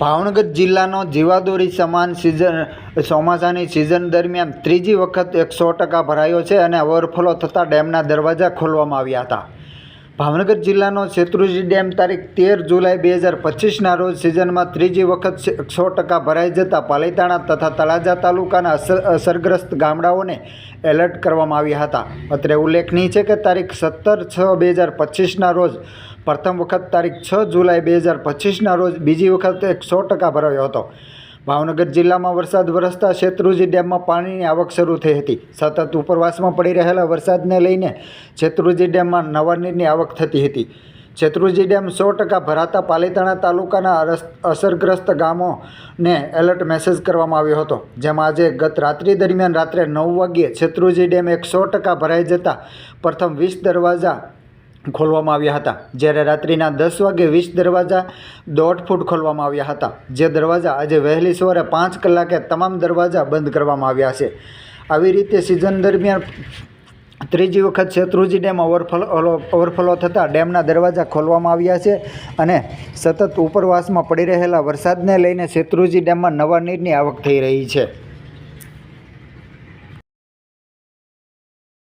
ભાવનગર જિલ્લાનો જીવાદોરી સમાન સિઝન, ચોમાસાની સિઝન દરમિયાન ત્રીજી વખત એકસો ટકા ભરાયો છે અને ઓવરફ્લો થતાં ડેમના દરવાજા ખોલવામાં આવ્યા હતા. ભાવનગર જિલ્લાનો શેત્રુજી ડેમ તારીખ તેર જુલાઈ બે હજાર પચીસના રોજ સિઝનમાં ત્રીજી વખત સો ટકા ભરાઈ જતાં પાલીતાણા તથા તળાજા તાલુકાના અસર અસરગ્રસ્ત ગામડાઓને એલર્ટ કરવામાં આવ્યા હતા. અત્રે ઉલ્લેખનીય છે કે તારીખ સત્તર છ બે હજાર પચીસના રોજ, પ્રથમ વખત તારીખ છ જુલાઈ બે હજાર પચીસના રોજ, બીજી વખત એક સો ટકા ભરાયો હતો. ભાવનગર જિલ્લામાં વરસાદ વરસતા શેત્રુજી ડેમમાં પાણીની આવક શરૂ થઈ હતી. સતત ઉપરવાસમાં પડી રહેલા વરસાદને લઈને શેત્રુજી ડેમમાં નવા નીરની આવક થતી હતી. શેત્રુજી ડેમ સો ટકા ભરાતા પાલીતાણા તાલુકાના અસરગ્રસ્ત ગામોને એલર્ટ મેસેજ કરવામાં આવ્યો હતો. જેમાં આજે ગત રાત્રિ દરમિયાન રાત્રે નવ વાગ્યે શેત્રુજી ડેમ એક સો ટકા ભરાઈ જતાં પ્રથમ વીસ દરવાજા ખોલવામાં આવ્યા હતા, જ્યારે રાત્રિના દસ વાગે વીસ દરવાજા દોઢ ફૂટ ખોલવામાં આવ્યા હતા, જે દરવાજા આજે વહેલી સવારે પાંચ કલાકે તમામ દરવાજા બંધ કરવામાં આવ્યા છે. આવી રીતે સિઝન દરમિયાન ત્રીજી વખત શેત્રુજી ડેમ ઓવરફ્લો ઓવરફ્લો થતાં ડેમના દરવાજા ખોલવામાં આવ્યા છે અને સતત ઉપરવાસમાં પડી રહેલા વરસાદને લઈને શેત્રુજી ડેમમાં નવા નીરની આવક થઈ રહી છે.